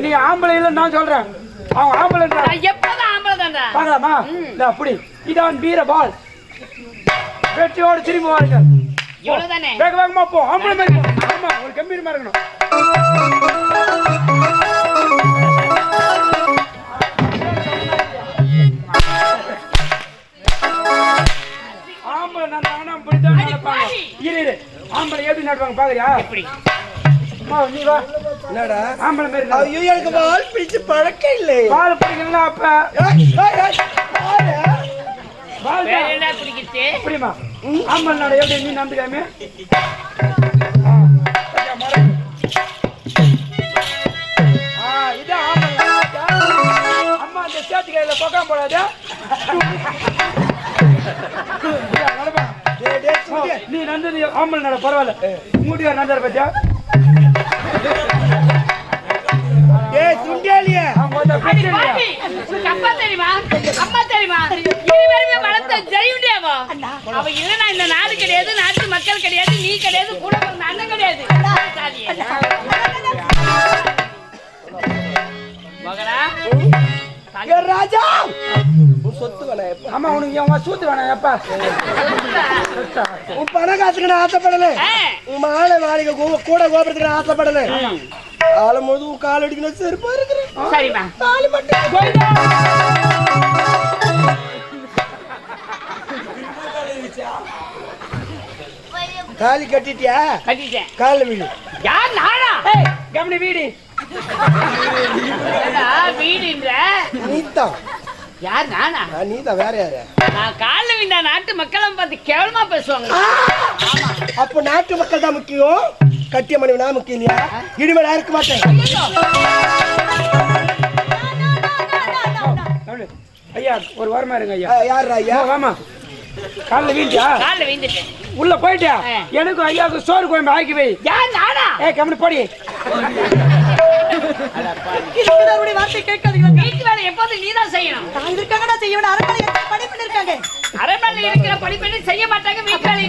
நீ ஆம்பளை இல்ல நான் சொல்றேன் அவன் ஆம்பளை நான் எப்போதும் ஆம்பளை தான்டா. பார்க்கலாமா? இல்ல அப்படி. இதான் வீரபால் வெற்றியோடு திரும்பி வாருங்கள். இவ்வளவுதானே? வேக வேகமா போ. ஆம்பளை மாதிரி. ஆமா ஒரு கம்பீரமா இருக்கணும். ஆம்பளை நடந்தாங்கன்னா இப்படித்தான் நடப்பாங்க. இரு ஆம்பளை எப்படி நடப்பாங்க பாக்குறியா? வா என்னடா ஆம்பளை மாதிரி நட. ஐயோ எனக்கு பால் பிடிச்சு பழக்கம் இல்லை பால் பிடிக்கலாம் அப்ப ஏய், ஏய், ஏய், பாரு. பால். என்ன பிடிக்கிச்சு எப்படிமா ஆம்பளை நட எப்படி நீ நம்பிக்காம. அம்மா அந்த சேத்து கையில பக்கம் போடாத. நீ நந்தது ஆம்பளை நட பரவாயில்ல மூடியார் நந்தார பத்தியா பாவி உனக்கு அப்பா தெரியுமா? அம்மா தெரியுமா? இருவருமே வளர்த்த ஜெயுண்டியாவா அவ இல்லைன்னா இந்த நாடு கிடையாது நாட்டு மக்கள் கிடையாது நீ கிடையாது கூட பிறந்த அண்ணன் கிடையாது. மகனா ராஜா! சொத்து எப்ப? ஆமா உனக்கு என் சூத்து வேணாம் எப்பா உன் பண காசுக்கு நான் ஆசைப்படல. உன் மாலை மாளிகை கூட கோபுரத்துக்கு நான் ஆசைப்படல. ஆளும்போது உன் கால் அடிக்கணும் செருப்பா இருக்கிறேன். தாலி மட்டும் தாலி கட்டிட்டியா? கட்டிட்டேன். காலில் வீடு. யார் நானா? ஏய், கவனி வீடு. வீடுன்ற? நீதான் யார் நானா? நீதான் வேற யாரு? நான் காலில் விழுந்த நாட்டு மக்களும் பார்த்து கேவலமா பேசுவாங்க. அப்ப நாட்டு மக்கள் தான் முக்கியம்? கட்டிய மனைவி நான் முக்கியம் இல்லையா? இனிமேல் இருக்க மாட்டேன். ஐயா ஒரு வாரமா இருங்க ஐயா. ஆ, யாருடா ஐயா? வாமா காலைல வீண்டியா காலில் விழுந்துட்டேன். உள்ள போயிட்டியா. எனக்கும் ஐயாவுக்கு சோறு கோயம்பு ஆக்கி வை. யார் நானா? ஏய் கம்மி போடி. இருக்கிறவருடைய வார்த்தை கேட்காதீங்க. வீட்டு வேலை எப்போதும் நீதான் செய்யணும். நான் நான் செய்ய வேண்டிய அரண்மனை எத்தனை பணி பண்ணிருக்காங்க. அரண்மனையில் இருக்கிற படிப்பெண்ணு செய்ய மாட்டாங்க. வீட்டு வேலை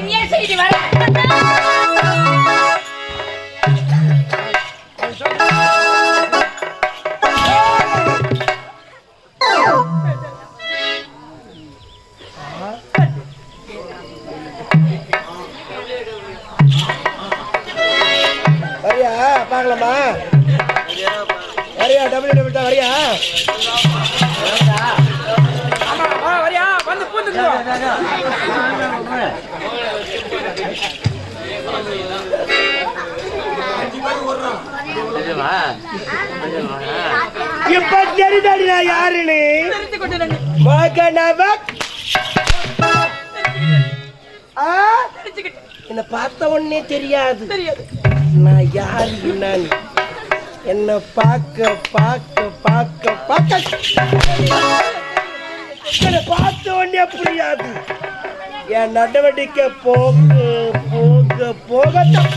இப்ப தெரிதாடி நான் யாருன்னு என்ன பார்த்த உடனே தெரியாது. நான் யாரு என்னன்னு. என்ன பார்க்க பார்க்க பார்க்க பார்க்க என்ன பார்த்த உடனே புரியாது. என் நடவடிக்கை போக போக போகத்தான்.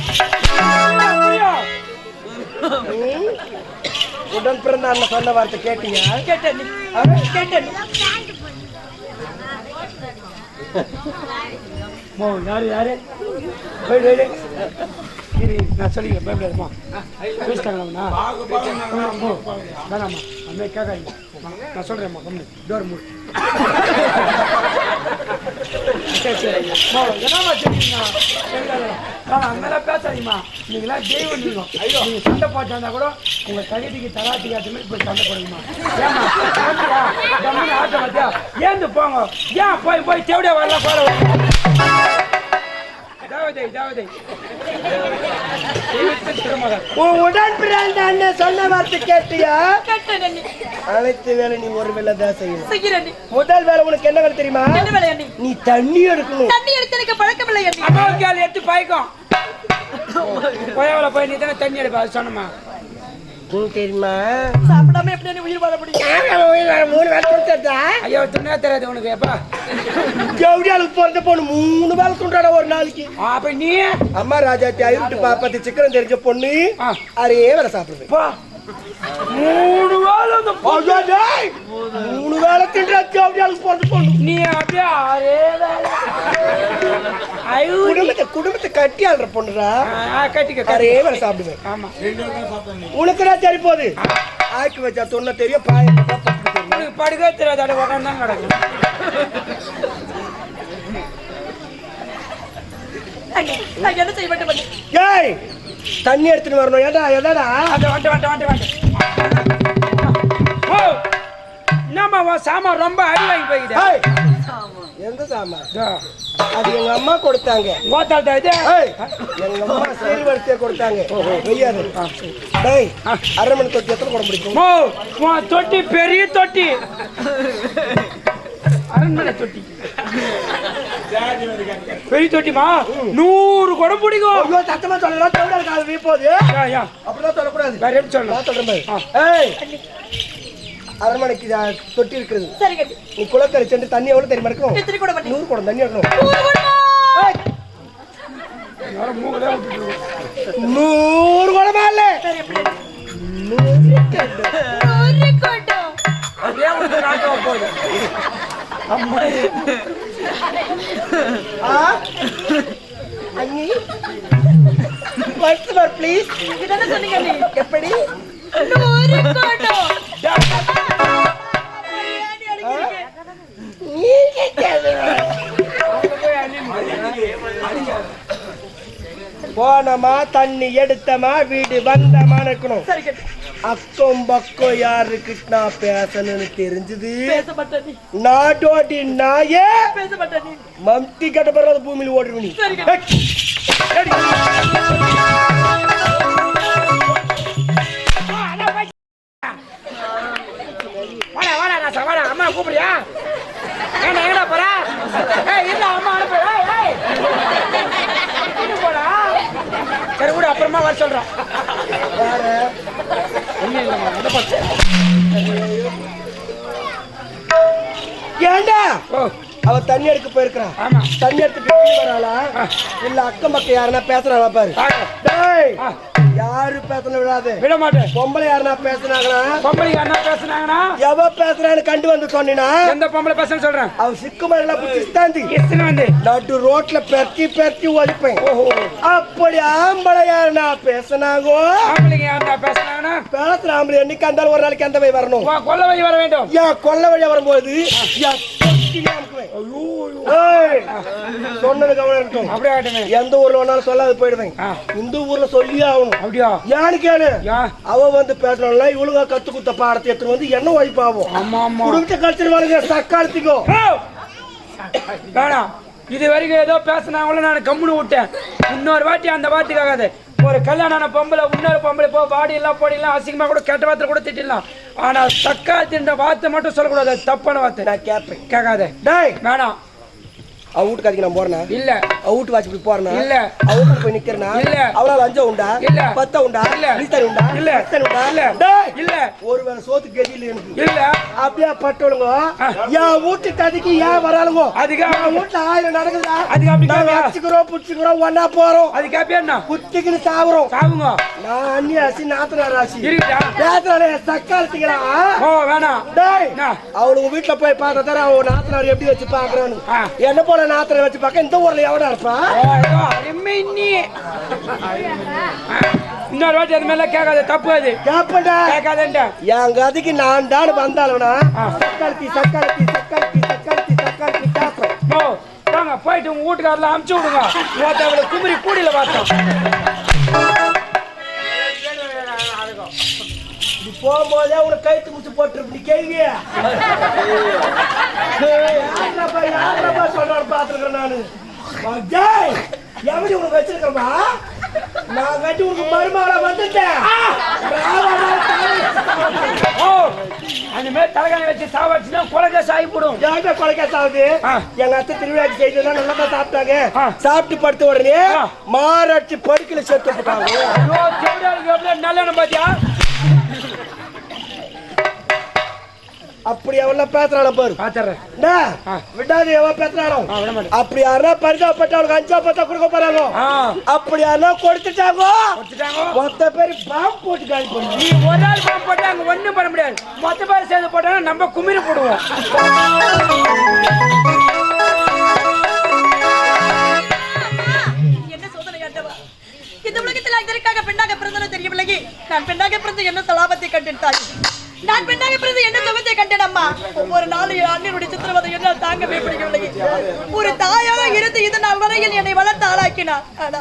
உடன் பிறந்த அண்ணன் சொன்ன வார்த்தை கேட்டீங்க கேட்டேன் கேட்டேன் மோ யாரு யாரு? நான் சொல்லிக்கிறேன் பயப்படாதம்மா. பேசிட்டாங்களா மோ வேணாம்மா. அந்த கேட்காதீங்க நான் சொல்கிறேம்மா கம்மி டோர் மூடு. சரி சரி மோ என்னம்மா சொல்லிங்கண்ணா அங்கெல்லாம் பேசாதீங்கம்மா நீங்களாம் தெய்வம் நீங்கள் ஐயோ நீங்கள் சண்டை போட்டாந்தா கூட உங்கள் தகுதிக்கு தராட்டிக்கு ஏற்ற மாதிரி போய் சண்டை போடுங்கம்மா ஏம்மா பார்த்தியா? பார்த்தியா ஏந்து போங்க ஏன் போய் போய் தேவடியா வரல போற உன் உடன் பிறந்த அண்ணன் சொன்ன வார்த்தை கேட்டியா? அனைத்து வேலை நீ ஒரு வேலை தான் செய்யணும். முதல் வேலை உனக்கு என்ன வேலை தெரியுமா? நீ தண்ணி எடுக்கணும். தண்ணி எடுத்து எனக்கு அம்மாவுக்கு ஆள் எடுத்து பாய்க்கும். போயவள போய் நீ தானே தண்ணி எடுப்பா அது சொன்னமா தெரியுமா சாப்பிடாம எப்படி அண்ணி உயிர் வாழ முடியும் மூணு வேலை கொடுத்தா ஐயோ துண்ணே தெரியாது உனக்கு எப்பா ஜவுடியாளுக்கு பிறந்த பொண்ணு மூணு வேலை துண்டாட ஒரு நாளைக்கு ஆ, அப்ப நீ அம்மா ராஜாத்தி ஐருட்டு பாப்பத்தி சிக்கனம் தெரிஞ்ச பொண்ணு ஆ. அரே வேலை சாப்பிடுவேன் பா மூணு வேலை அந்த பொ- ஐயோ, டேய். மூணு வேலை தின்றா ஜவுடியாளுக்கு பிறந்த பொண்ணு நீ அப்படியே அரே வேலை ஐயோ குடும்பத்தை கட்டி ஆள்ற பொண்ணுடா. கட்டிக்க அரே கட்டிக்க. வேலை சாப்பிடுவேன் ஆமா. உனக்கு தான் சரி போகுது ஆக்கி வச்சா தொன்ன தெரியும் பாய படுக்கவே தெரியாது அடி உட்காந்து தான் கிடக்கும் என்ன செய்ய அண்ணி? ஏய் தண்ணி எடுத்துட்டு வரணும். ஏடா எதாடா வந்து வந்து வந்து வந்து வந்து ஓ என்னம்மா சாமான் ரொம்ப அடி வாங்கி ஏய் எந்த சாமான்? அது எங்க அம்மா கொடுத்தாங்க. எங்க அம்மா சரி வரிசையா கொடுத்தாங்க. வெய்யாது. டேய் அரை மணி தொட்டி எத்தனை கூட முடிக்கும் மோ உன் தொட்டி பெரிய தொட்டி. அரண்மனை தொட்டி. பெரிய தொட்டிமா? நூறு குடம் பிடிக்கும். ஐயோ சத்தமா சொல்லலாம். தேவையா இருக்காது வீ போகுது. யா, யா. அப்படிதான் சொல்லக்கூடாது. வேற எப்படி சொல்லலாம்? சொல்றேன். ஏய் அரண்மனைக்கு தொட்டி இருக்குது சரிங்க அண்ணி. நீ குளக்கரை சென்று தண்ணி எவ்வளவு தெரியுமா இருக்கும்? நூறு குடம் தண்ணி இருக்கணும் நூறு குடமா? நூறு இல்ல? சரி, எப்படி? போனமா தண்ணி எடுத்தமா வீடு வந்தமா அண்ணி. அக்கம் பக்கம் யாருக்கிட்ட நான் பேசணும்னு தெரிஞ்சது பேச மாட்டேன் அண்ணி. நாடோடி நாயே பேச மாட்டேன் அண்ணி. மம்டி கட்ட பிறகு பூமியில் ஓடுவீங்க தண்ணி எடுக்க போயிருக்கிறான். ஆமா. தண்ணி எடுத்துட்டு வராளா? இல்ல அக்கம் பக்கம் யாருன்னா பேசுறாளா பாரு. யாரு பேசணும் விடாது. விட மாட்டேன் பொம்பளை யாருன்னா பேசுனாங்கன்னா? பொம்பளை என்ன பேசுனாங்கன்னா? எவ பேசுறான்னு கண்டு வந்து சொன்னா எந்த பொம்பளை பேசுன்னு சொல்றேன். அவ சிக்கு மழையில புடிச்சுட்டாந்தி எத்தனை வந்து? நடு ரோட்ல பெருக்கி பெருக்கி ஒழிப்பேன். அப்படி ஆம்பளை யாருன்னா பேசுனாங்கோ? ஆம்பளைங்க யாருன்னா பேசுனாங்கன்னா? பேசுற ஆம்பளை என்னைக்கு அந்த ஒரு நாளைக்கு அந்த போய் வரணும்? கொல்ல வழி வர வேண்டும். என் கொல்ல வழியா வரும்போது சொன்னது கவனம் இருக்கட்டும் அப்படியே ஆகட்டுமே. எந்த ஊர்ல வேணாலும் சொல்லாது போயிடுவேன் இந்த ஊர்ல சொல்லியே ஆகணும். அப்படியா? ஏன்னு கேளு. அவ வந்து பேசணும்ல இவளுங்க கத்து குத்த பாடத்தை எடுத்துட்டு வந்து என்ன வாய்ப்பாகும் ஆமா ஆமா. குடும்பத்தை கழிச்சிருவாளுங்க சக்காலத்துக்கும் ஓ! வேணாம். இது வரைக்கும் ஏதோ பேசினாங்களோ நான் கம்முன்னு விட்டேன். இன்னொரு வாட்டி அந்த வார்த்தைக்காகாது. ஒரு கல்யாணம் பொம்பளை இன்னொரு பொம்பளை போ பாடி எல்லாம் போடிலாம் அசிங்கமா கூட கெட்ட வார்த்தை கூட திட்டிடலாம். ஆனா தக்காத்தின்ற வார்த்தை மட்டும் சொல்லக்கூடாது தப்பான வார்த்தை. நான் கேட்பேன் கேட்காத. டேய்! வேணாம். அவ வீட்டுக்காதிக்கு நான் போறேனா? இல்ல. அவ வீட்டு வாட்சி போய் போறேனா? இல்ல. அவ வீட்டுக்கு போய் நிக்கிறனா? இல்ல. அவளால அஞ்சா உண்டா? இல்ல. பத்தா உண்டா? இல்ல. நீத்தரி உண்டா? இல்ல. பத்தரி உண்டா? இல்ல. இல்ல. ஒருவேளை சோத்து கதி இல்ல எனக்கு. இல்ல. அப்படியே பட்டவளுங்க. என் வீட்டு கதைக்கு ஏன் வராளுங்க? அதுக்காக என் வீட்டுல ஆயிரம் நடக்குதா அதுக்கு அப்படி? அடிச்சுக்கிறோம் புடிச்சுக்கிறோம் ஒன்னா போறோம். அது கேப்பியா என்ன? குத்திக்கின்னு சாவுறோம். சாவுங்க. நான் அண்ணி ராசி நாத்தனார் ராசி பேசுறானே சக்காலத்துக்கிறா ஓ வேணாம். டேய் என்ன? அவளுங்க வீட்டுல போய் பார்த்தா அவன் நாத்தனார் எப்படி வச்சு பாக்குறான்னு. என்ன போல நாத்தனார் வச்சு பார்க்க இந்த ஊர்ல எவனா இருப்பா? ஓ, ஏதோ அருமை நீ. இன்னொரு வாட்டி அது மேல கேட்காத தப்பு அது. கேப்படா கேட்காதேன்ட்ட என் கதைக்கு நான் தான் வந்தாலும்னா. சக்காலத்தி சக்காலத்தி சக்காலத்தி சக்காலத்தி சக்காலத்தி கேப்பேன் போயிட்டு உங்க வீட்டுக்காரெல்லாம் அமுச்சு விடுங்க. குமரி கூடியில பார்த்தோம். போகும்போதே உனக்கு கைத்து முடிச்சு போட்டுருப்பி. கேள்வி யாரப்பா யாரப்பா சொல்றாரு பாத்துருக்கேன் நானு. ஜெய் எப்படி உனக்கு வச்சிருக்கமா நான் கட்டி உனக்கு மருமகளை வந்துட்டேன். அந்த மாதிரி தலைகாணி வச்சு சாவடிச்சுன்னா கொலகை சாகி போடும். யார்கிட்ட கொலைக்காசு ஆகுது ஆ. எங்க அத்தை திருவிழாக்கு செய்ததெல்லாம் நல்லா தான் சாப்பிட்டாங்க. சாப்பிட்டு படுத்த உடனே. மாரடிச்சு செவிடாருக்கு எவ்வளவு நல்லெண்ணெய் பாத்தியா? அப்படி அவெல்லாம் பேசுறாள பாரு. விடாது விட மாட்டேன். அப்படி யாரா பரிதாபப்பட்ட அவளுக்கு அஞ்சா பத்தா கொடுக்க போறாங்க ஆ. அப்படி யாரா கொடுத்துட்டாங்க? மொத்த பேர் பாம்பு போட்டு காலி பண்ணு. நீ ஒரு ஆள் பாம்பு போட்டா அங்க ஒண்ணும் பண்ண முடியாது. மொத்த பேர் சேர்ந்து போட்டாங்கன்னா நம்ம குமிரி போடுவோம். என்ன சோதனை ஆண்டவா இந்த உலகத்துல இதற்காக பெண்ணாக பிறந்தன தெரியவில்லையே. நான் பெண்ணாக பிறந்து என்ன சலாபத்தை கண்டேன் தாய் நான் பெண்ணாக பிறந்து என்ன சுகத்தை கண்டேன் அம்மா? ஒவ்வொரு நாளும் என் அண்ணனுடைய சித்திரவதை என்னால் தாங்கவே பிடிக்கவில்லை ஒரு தாயாக இருந்து இந்த நாள் வரையில் என்னை வளர்த்து ஆளாக்கினார். ஆனா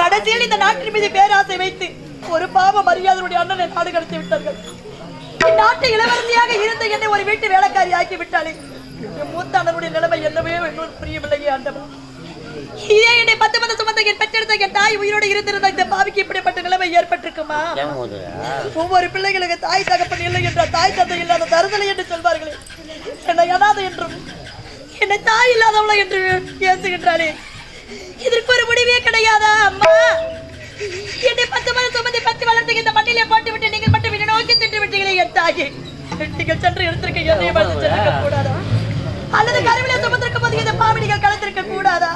கடைசியில் இந்த நாட்டின் மீது பேராசை வைத்து ஒரு பாவ மரியாதையுடைய அண்ணனை நாடு கடத்தி விட்டார்கள். இந்நாட்டு இளவரசியாக இருந்த என்னை ஒரு வீட்டு வேலைக்காரி ஆக்கி விட்டாலே என் மூத்த அண்ணனுடைய நிலைமை என்னவே புரியவில்லையே ஆண்டவன் இதே என்னை பத்து பத்து சுமந்த என் பெற்றெடுத்த என் தாய் உயிரோடு இருந்திருந்த இந்த பாவிக்கு இப்படிப்பட்ட நிலைமை ஏற்பட்டிருக்குமா? ஒவ்வொரு பிள்ளைகளுக்கு தாய் தகப்பன் இல்லை என்ற தாய் தந்தை இல்லாத தருதலை என்று சொல்வார்களே. என்னை அனாதை என்றும் என்னை தாய் இல்லாதவளை என்று பேசுகின்றாளே இதற்கு ஒரு முடிவே கிடையாதா அம்மா? என்னை பத்து மணி சுமந்து பத்து வளர்த்து இந்த மண்ணிலே போட்டு விட்டு நீங்கள் மட்டும் என்னை நோக்கி சென்று விட்டீங்களே என் தாயே. நீங்கள் சென்று எடுத்திருக்க என்னை பார்த்து சென்றிருக்க கூடாதா? அல்லது கருவிலே சுமந்திருக்கும் போது இந்த பாவடிகள் கலந்திருக்க கூடாதா?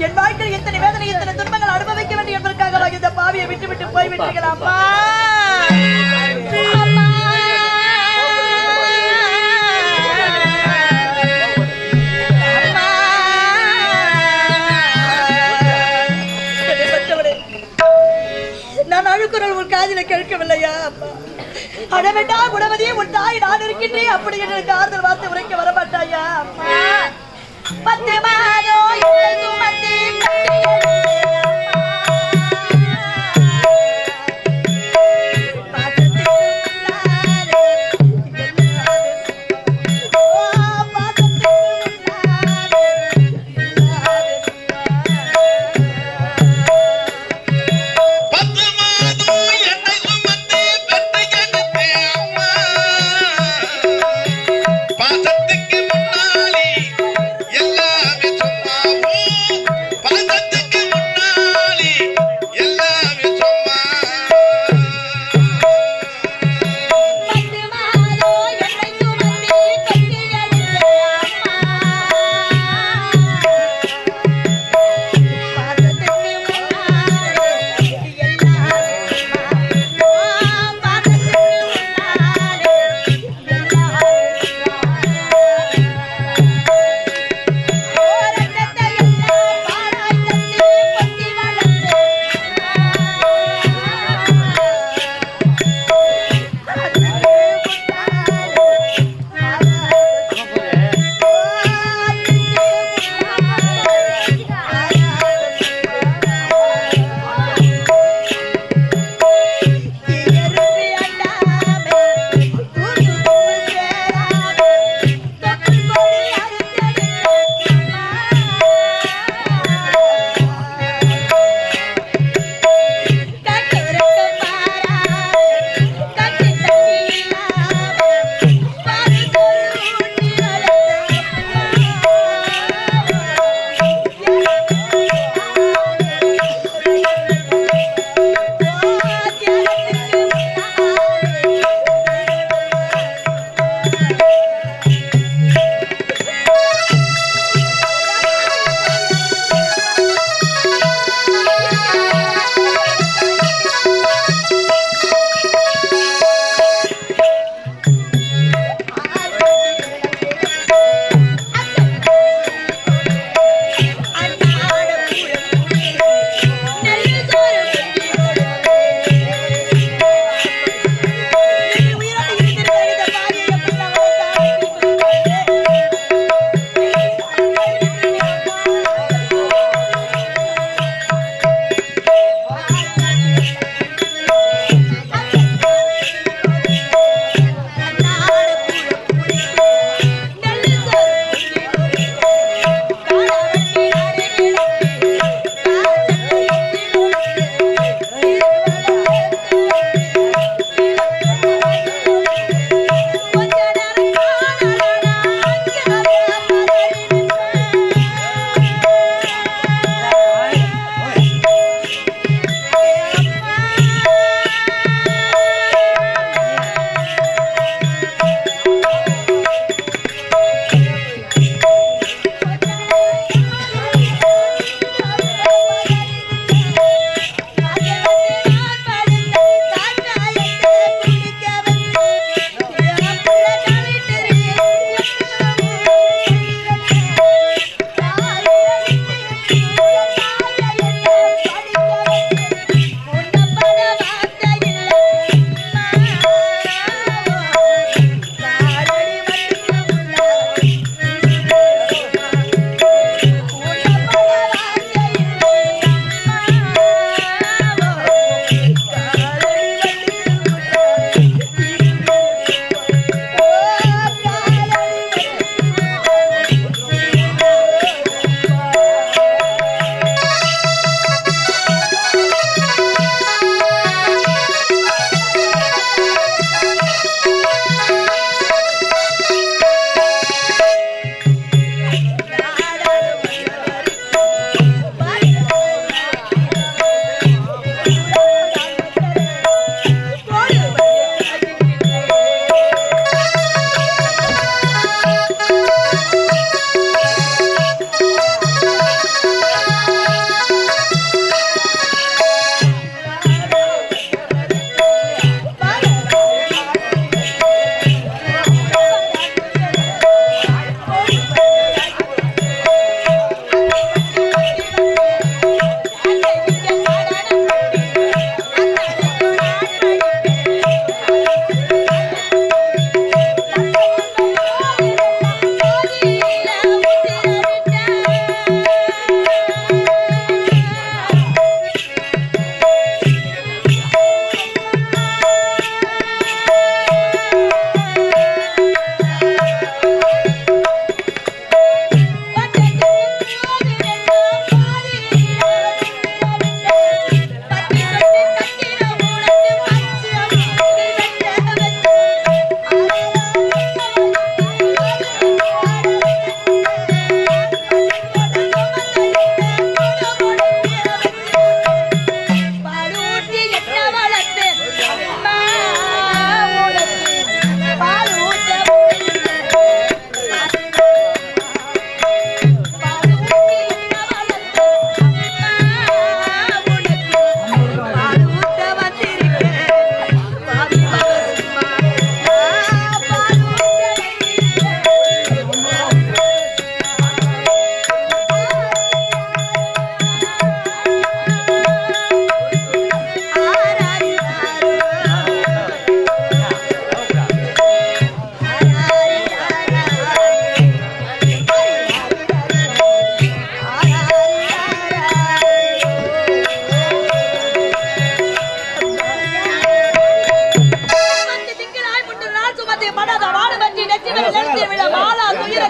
என் வாழ்க்கையில் எத்தனை வேதனை எத்தனை துன்பங்கள் அனுபவிக்க வேண்டும் என்பதற்காக இந்த பாவியை விட்டு விட்டு அம்மா நான் அழுக்குறல் உன் காதில கேட்கவில்லையா அப்பா? அடவேண்டா குணவதியே உன் தாய் நான் இருக்கின்றேன் அப்படி என்று ஆறுதல் வார்த்தை உரைக்க வரமாட்டாயா அம்மா பத்து மாதம் என்னை சுமந்து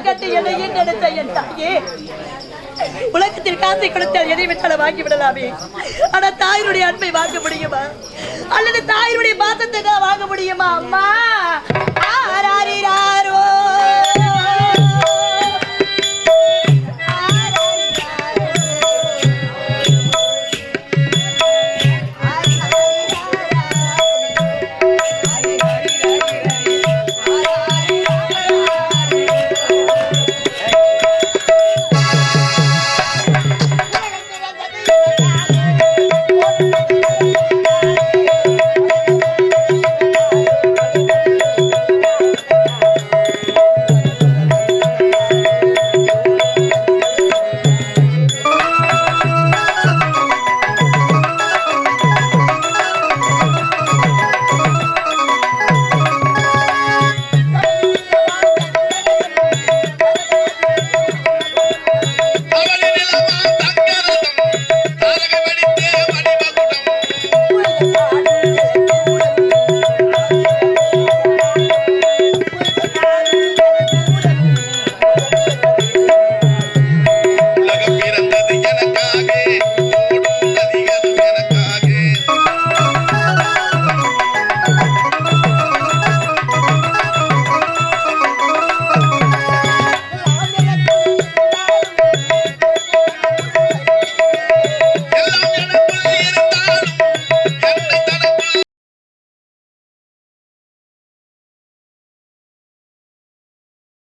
செய்ய நினைத்த என் தாயே உலகத்திற்கு ஆசை கொடுத்தால் எதை விட்டாலும் வாங்கி விடலாமே ஆனா தாயினுடைய அன்பை வாங்க முடியுமா அல்லது தாயினுடைய பாசத்தை தான் வாங்க முடியுமா அம்மா ஆராரிராரோ